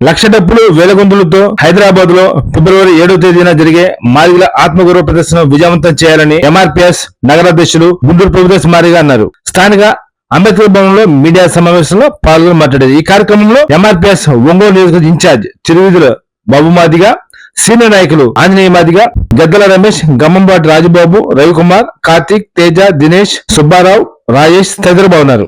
లక్ష డబ్బులు వేలగొందులతో హైదరాబాద్లో ఫిబ్రవరి ఏడో తేదీన జరిగే మాదిగల ఆత్మగౌరవ ప్రదర్శన విజయవంతం చేయాలని ఎంఆర్పిఎస్ నగరాధ్యక్షులు గుంటూరు ప్రభుదేశ్ మారిగా అన్నారు. స్థానిక అంబేద్కర్ భవనంలో మీడియా సమావేశంలో పాల్గొని మాట్లాడారు. ఈ కార్యక్రమంలో ఎంఆర్పిఎస్ ఒంగోలు నియోజకవర్గ in charge Chiruvidhula Babu Madiga senior నాయకులు ఆంజనేయ మాదిగా గద్దల రమేష్ గమ్మంబాటి రాజబాబు రవికుమార్ కార్తీక్ తేజ దినేష్ సుబ్బారావు రాజేష్ తదితరులు బాగున్నారు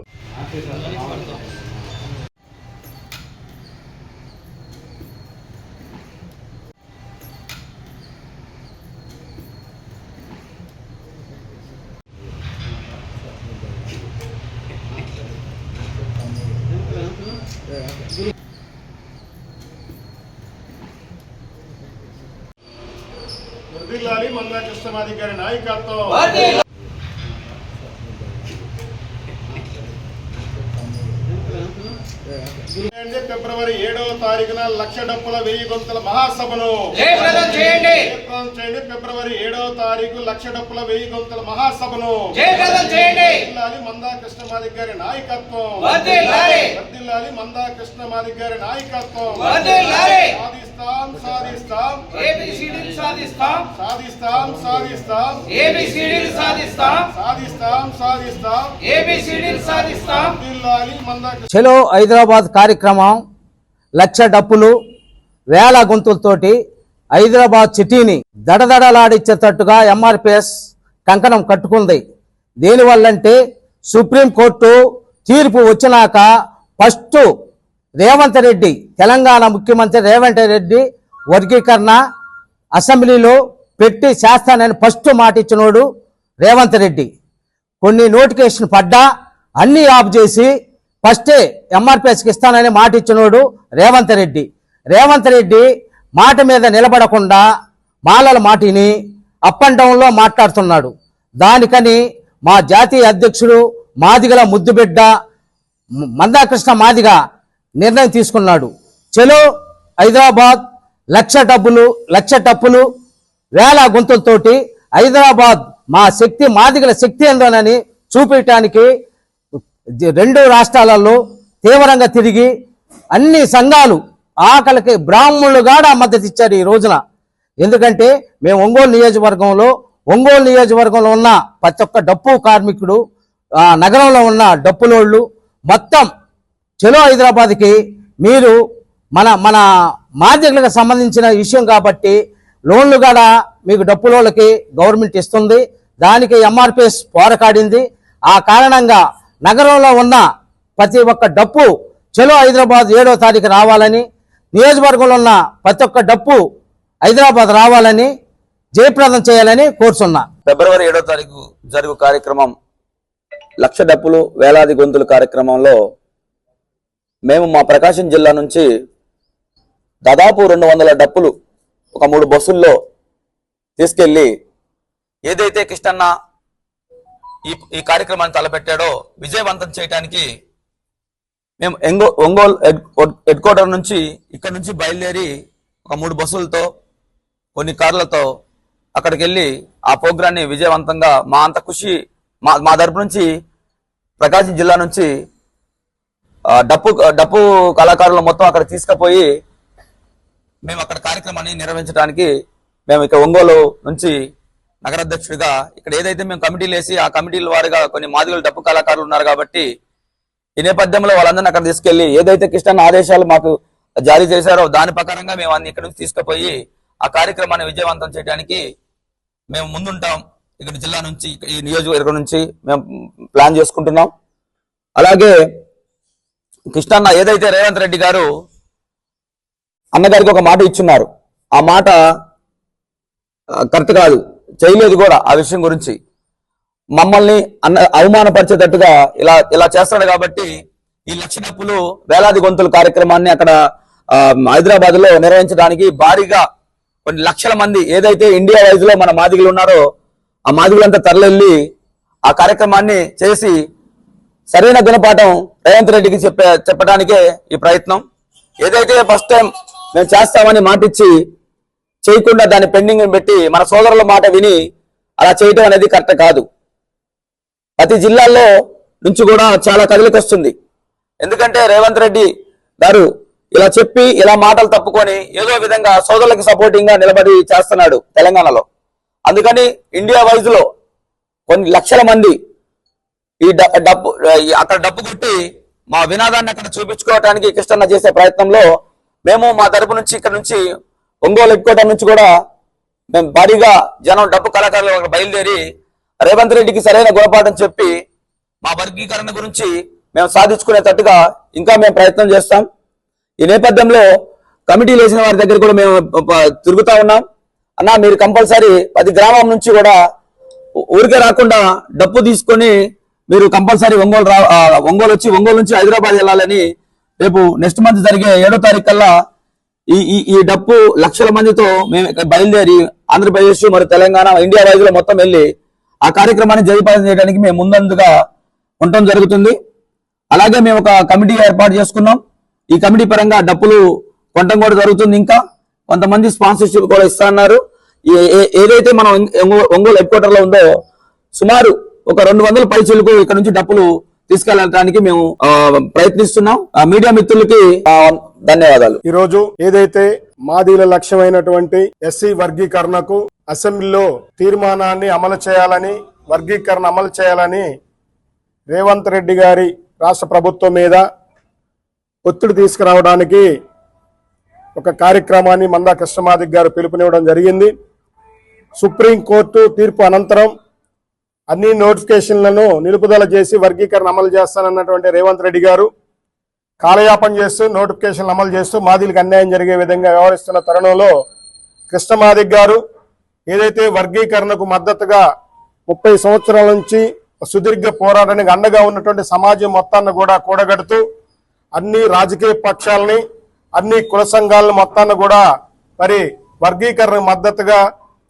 వర్ధిల్లాలి మందా కృష్ణమాధికారి నాయకత్వం ఫిబ్రవరి ఏడవ తారీఖున లక్ష డప్పుల వెయ్యి గొంతుల మహాసభను. జయప్రదం చేయండి ఫిబ్రవరి ఏడవ తారీఖు లక్ష డప్పుల వెయ్యి గొంతుల మహాసభను వర్ధిల్లాలి మందా కృష్ణమాధికారి నాయకత్వం. వర్ధిల్లాలి. వర్ధిల్లాలి మందా కృష్ణమాధికారి నాయకత్వం. వర్ధిల్లాలి. సాధిస్తాం సాధిస్తాం. సాధిస్తాం. సాధిస్తాం సాధిస్తాం. సాధిస్తాం. కృష్ణ చలో హైదరాబాద్ కార్యక్రమం లక్ష డప్పులు వేల గొంతులతోటి హైదరాబాద్ సిటీని దడదడలాడించేటట్టుగా ఎంఆర్పిఎస్ కంకణం కట్టుకుంది. దేనివల్లంటే సుప్రీంకోర్టు తీర్పు వచ్చినాక ఫస్ట్ రేవంత్ రెడ్డి తెలంగాణ ముఖ్యమంత్రి రేవంత్ రెడ్డి వర్గీకరణ అసెంబ్లీలో పెట్టి చేస్తానని ఫస్ట్ మాట ఇచ్చినోడు రేవంత్ రెడ్డి. కొన్ని నోటిఫికేషన్ పడ్డా అన్ని ఆఫ్ చేసి ఫస్టే ఎంఆర్పిఎస్కి ఇస్తానని మాట ఇచ్చినోడు రేవంత్ రెడ్డి. రేవంత్ రెడ్డి మాట మీద నిలబడకుండా మాలల మాటిని అప్ అండ్ డౌన్లో మాట్లాడుతున్నాడు. దానికని మా జాతీయ అధ్యక్షుడు మాదిగల ముద్దుబిడ్డ మందాకృష్ణ మాదిగ నిర్ణయం తీసుకున్నాడు. చలో హైదరాబాద్ లక్ష డబ్బులు లక్ష టప్పులు వేల గుంతలతోటి హైదరాబాద్ మా శక్తి మాదిగల శక్తి ఏందోనని చూపించడానికి రెండు రాష్ట్రాలలో తీవ్రంగా తిరిగి అన్ని సంఘాలు ఆకలికి బ్రాహ్మణులు కూడా మద్దతు ఇచ్చారు ఈ రోజున. ఎందుకంటే మేము ఒంగోలు నియోజకవర్గంలో ఒంగోలు నియోజకవర్గంలో ఉన్న ప్రతి ఒక్క డప్పు కార్మికుడు ఆ నగరంలో ఉన్న డప్పులోళ్ళు మొత్తం చలో హైదరాబాద్కి మీరు మన మన మాధ్యకులకు సంబంధించిన విషయం కాబట్టి లోన్లు కూడా మీకు డప్పులోళ్ళకి గవర్నమెంట్ ఇస్తుంది. దానికి ఎంఆర్పిఎస్ పోరకాడింది. ఆ కారణంగా నగరంలో ఉన్న ప్రతి ఒక్క డప్పు చలో హైదరాబాద్ ఏడో తారీఖు రావాలని నియోజకవర్గంలో ఉన్న ప్రతి ఒక్క డప్పు హైదరాబాద్ రావాలని జయప్రదం చేయాలని కోరుతున్నా ఫిబ్రవరి ఏడో తారీఖు జరుగు కార్యక్రమం లక్ష డప్పులు వేలాది గొంతుల కార్యక్రమంలో మేము మా ప్రకాశం జిల్లా నుంచి దాదాపు రెండు వందల డప్పులు ఒక మూడు బస్సుల్లో తీసుకెళ్ళి ఏదైతే కృష్ణన్న ఈ ఈ కార్యక్రమాన్ని తలపెట్టాడో విజయవంతం చేయడానికి మేము ఎంగో ఒంగోలు హెడ్ హెడ్ క్వార్టర్ నుంచి ఇక్కడ నుంచి బయలుదేరి ఒక మూడు బస్సులతో కొన్ని కార్లతో అక్కడికి వెళ్ళి ఆ ప్రోగ్రాన్ని విజయవంతంగా మా అంత కృషి మా మా తరపు నుంచి ప్రకాశం జిల్లా నుంచి డప్పు డప్పు కళాకారులు మొత్తం అక్కడ తీసుకుపోయి మేము అక్కడ కార్యక్రమాన్ని నిర్వహించడానికి మేము ఇక్కడ ఒంగోలు నుంచి నగరాధ్యక్షుడిగా ఇక్కడ ఏదైతే మేము కమిటీలు వేసి ఆ కమిటీల వారిగా కొన్ని మాదిగలు డప్పు కళాకారులు ఉన్నారు కాబట్టి ఈ నేపథ్యంలో వాళ్ళందరినీ అక్కడ తీసుకెళ్ళి ఏదైతే కృష్ణ ఆదేశాలు మాకు జారీ చేశారో దాని ప్రకారంగా మేము అన్ని ఇక్కడ నుంచి తీసుకుపోయి ఆ కార్యక్రమాన్ని విజయవంతం చేయడానికి మేము ముందుంటాం. ఇక్కడ జిల్లా నుంచి ఈ నియోజకవర్గం నుంచి మేము ప్లాన్ చేసుకుంటున్నాం. అలాగే కృష్ణన్న ఏదైతే రేవంత్ రెడ్డి గారు అన్నగారికి ఒక మాట ఇచ్చున్నారు. ఆ మాట కరెక్ట్ కాదు. చేయలేదు కూడా ఆ విషయం గురించి. మమ్మల్ని అన్న అవమానపరిచేటట్టుగా ఇలా ఇలా చేస్తాడు కాబట్టి ఈ లక్ష డప్పులు వేలాది గొంతుల కార్యక్రమాన్ని అక్కడ హైదరాబాద్లో నిర్వహించడానికి భారీగా కొన్ని లక్షల మంది ఏదైతే ఇండియా వైజ్లో మన మాదిగులు ఉన్నారో ఆ మాదిగులంతా తరలిల్లి ఆ కార్యక్రమాన్ని చేసి సరైన గుణపాఠం రేవంత్ రెడ్డికి చెప్పే చెప్పడానికే ఈ ప్రయత్నం. ఏదైతే ఫస్ట్ టైం మేము చేస్తామని మాటిచ్చి చేయకుండా దాన్ని పెండింగ్ పెట్టి మన సోదరుల మాట విని అలా చేయటం అనేది కరెక్ట్ కాదు. ప్రతి జిల్లాల్లో నుంచి కూడా చాలా కదలిక వస్తుంది ఎందుకంటే రేవంత్ రెడ్డి గారు ఇలా చెప్పి ఇలా మాటలు తప్పుకొని ఏదో విధంగా సోదరులకు సపోర్టింగ్గా నిలబడి చేస్తున్నాడు తెలంగాణలో. అందుకని ఇండియా వైజ్లో కొన్ని లక్షల మంది ఈ డబ్బు అక్కడ డబ్బు కొట్టి మా వినాదాన్ని అక్కడ చూపించుకోవడానికి కృష్ణన్న చేసే ప్రయత్నంలో మేము మా తరపు నుంచి ఇక్కడ నుంచి ఒంగోలు ఎక్కువ నుంచి కూడా మేము భారీగా జనం డబ్బు కళాకారులు బయలుదేరి రేవంత్ రెడ్డికి సరైన గుణపాఠం చెప్పి మా వర్గీకరణ గురించి మేము సాధించుకునేటట్టుగా ఇంకా మేము ప్రయత్నం చేస్తాం. ఈ నేపథ్యంలో కమిటీలు వేసిన వారి దగ్గర కూడా మేము తిరుగుతా ఉన్నాం. అన్న మీరు కంపల్సరీ పది గ్రామం నుంచి కూడా ఊరికే రాకుండా డప్పు తీసుకొని మీరు కంపల్సరీ ఒంగోలు రా ఒంగోలు వచ్చి ఒంగోలు నుంచి హైదరాబాద్ వెళ్ళాలని రేపు నెక్స్ట్ మంత్ జరిగే ఏడో తారీఖు కల్లా ఈ ఈ ఈ డప్పు లక్షల మందితో మేము బయలుదేరి ఆంధ్రప్రదేశ్ మరియు తెలంగాణ ఇండియా వైజ్ మొత్తం వెళ్ళి ఆ కార్యక్రమాన్ని జయపాలన చేయడానికి మేము ముందందుగా ఉండటం జరుగుతుంది. అలాగే మేము ఒక కమిటీ ఏర్పాటు చేసుకున్నాం. ఈ కమిటీ పరంగా డప్పులు కొనటం కూడా జరుగుతుంది ఇంకా. కొంతమంది స్పాన్సర్షిప్ కూడా ఇస్తున్నారు ఏ- ఏ- ఏదైతే మనం ఒంగోలు హెడ్ క్వార్టర్లో ఉందో సుమారు ఒక రెండు వందల పైచీలకు ఇక్కడ నుంచి డప్పులు తీసుకెళ్ళడానికి మేము ప్రయత్నిస్తున్నాం. ఆ, మీడియా మిత్రులకి ధన్యవాదాలు. ఈ రోజు ఏదైతే మాదీల లక్ష్యమైనటువంటి ఎస్సీ వర్గీకరణకు అసెంబ్లీలో తీర్మానాన్ని అమలు చేయాలని వర్గీకరణ అమలు చేయాలని రేవంత్ రెడ్డి గారి రాష్ట్ర ప్రభుత్వం మీద ఒత్తిడి తీసుకురావడానికి ఒక కార్యక్రమాన్ని మందా కృష్ణమాదిక్ గారు పిలుపునివ్వడం జరిగింది. సుప్రీంకోర్టు తీర్పు అనంతరం అన్ని నోటిఫికేషన్లను నిలుపుదల చేసి వర్గీకరణ అమలు చేస్తానన్నటువంటి రేవంత్ రెడ్డి గారు కాలయాపన చేస్తూ నోటిఫికేషన్లు అమలు చేస్తూ మాదిలకు అన్యాయం జరిగే విధంగా వ్యవహరిస్తున్న తరుణంలో కృష్ణమాదిక్ గారు ఏదైతే వర్గీకరణకు మద్దతుగా ముప్పై సంవత్సరాల నుంచి సుదీర్ఘ పోరాటానికి అండగా ఉన్నటువంటి సమాజం మొత్తాన్ని కూడా కూడగడుతూ అన్ని రాజకీయ పక్షాలని అన్ని కుల సంఘాలను మొత్తాన్ని కూడా మరి వర్గీకరణ మద్దతుగా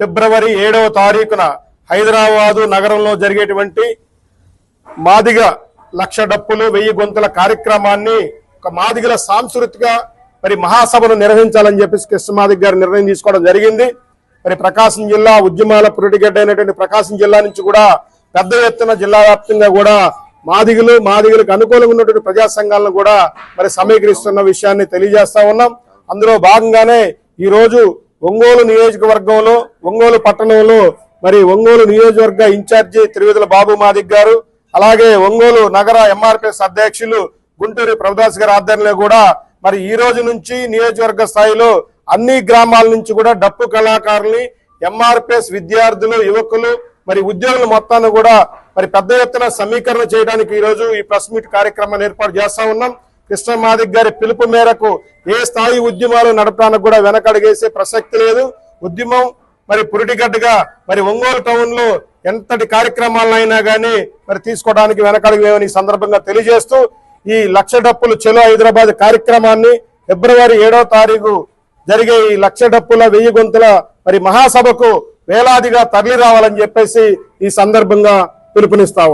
ఫిబ్రవరి ఏడవ తారీఖున హైదరాబాదు నగరంలో జరిగేటువంటి మాదిగ లక్ష డప్పులు వెయ్యి గొంతుల కార్యక్రమాన్ని ఒక మాదిగల సాంస్కృతిక మరి మహాసభను నిర్వహించాలని చెప్పేసి కృష్ణమాదిగ గారు నిర్ణయం తీసుకోవడం జరిగింది. మరి ప్రకాశం జిల్లా ఉద్యమాల పురుడిగడ్డ అయినటువంటి ప్రకాశం జిల్లా నుంచి కూడా పెద్ద ఎత్తున జిల్లా వ్యాప్తంగా కూడా మాదిగులు మాదిగులకు అనుకూలంగా ఉన్నటువంటి ప్రజా సంఘాలను కూడా మరి సమీకరిస్తున్న విషయాన్ని తెలియజేస్తా ఉన్నాం. అందులో భాగంగానే ఈరోజు ఒంగోలు నియోజకవర్గంలో ఒంగోలు పట్టణంలో మరి ఒంగోలు నియోజకవర్గ ఇన్ఛార్జి త్రివేదుల బాబు మాదిక్ గారు అలాగే ఒంగోలు నగర ఎంఆర్పిఎస్ అధ్యక్షులు గుంటూరు ప్రభుదాస్ గారి ఆధ్వర్యంలో కూడా మరి ఈ రోజు నుంచి నియోజకవర్గ స్థాయిలో అన్ని గ్రామాల నుంచి కూడా డప్పు కళాకారుల్ని ఎంఆర్పిఎస్ విద్యార్థులు యువకులు మరి ఉద్యోగులు మొత్తాన్ని కూడా మరి పెద్ద ఎత్తున సమీకరణ చేయడానికి ఈ రోజు ఈ ప్రెస్ మీట్ కార్యక్రమాన్ని ఏర్పాటు చేస్తా ఉన్నాం. కృష్ణ మాదిక్ గారి పిలుపు మేరకు ఏ స్థాయి ఉద్యమాలు నడపడానికి కూడా వెనకడిగేసే ప్రసక్తి లేదు. ఉద్యమం మరి పురిటిగడ్డగా మరి ఒంగోలు టౌన్లో ఎంతటి కార్యక్రమాలైనా గానీ మరి తీసుకోవడానికి వెనకడిగేమని ఈ సందర్భంగా తెలియజేస్తూ ఈ లక్ష డప్పులు చెలో హైదరాబాద్ కార్యక్రమాన్ని ఫిబ్రవరి ఏడవ తారీఖు జరిగే ఈ లక్ష డప్పుల వెయ్యి గొంతుల మరి మహాసభకు వేలాదిగా తరలి రావాలని చెప్పేసి ఈ సందర్భంగా పిలుపునిస్తా